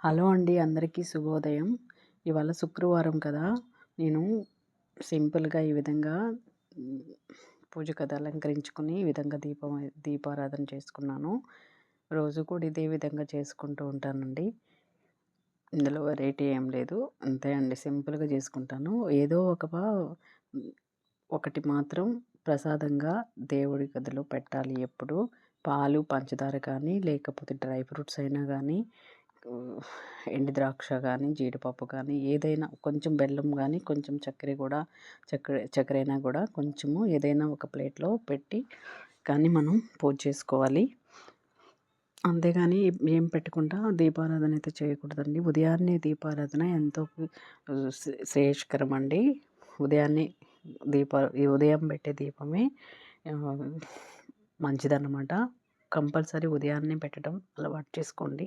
Hello అండి అందరికీ శుభోదయం. ఇవాళ శుక్రవారం కదా నేను సింపుల్గా ఈ విధంగా పూజ కథ అలంకరించుకుని ఈ విధంగా దీపం దీపారాధన చేసుకున్నాను. రోజు కూడా ఇదే విధంగా చేసుకుంటూ ఉంటానండి. ఇందులో వెరైటీ ఏం లేదు. అంతే అండి సింపుల్గా చేసుకుంటాను. ఏదో ఒక ఒకటి మాత్రం ప్రసాదంగా దేవుడి గదిలో పెట్టాలి ఎప్పుడు. పాలు పంచదార కానీ లేకపోతే డ్రై ఫ్రూట్స్ అయినా కానీ ఎండి ద్రాక్ష కానీ జీడిపప్పు కానీ ఏదైనా కొంచెం బెల్లం కానీ కొంచెం చక్కెర కూడా చక్కెర చక్కెర అయినా కూడా కొంచెము ఏదైనా ఒక ప్లేట్లో పెట్టి కానీ మనం పూజ చేసుకోవాలి. అంతేగాని ఏం పెట్టకుండా దీపారాధన అయితే చేయకూడదండి. ఉదయాన్నే దీపారాధన ఎంతో శ్రేయస్కరం అండి. ఉదయాన్నే దీప ఉదయం పెట్టే దీపమే మంచిదన్నమాట. కంపల్సరీ ఉదయాన్నే పెట్టడం అలవాటు చేసుకోండి.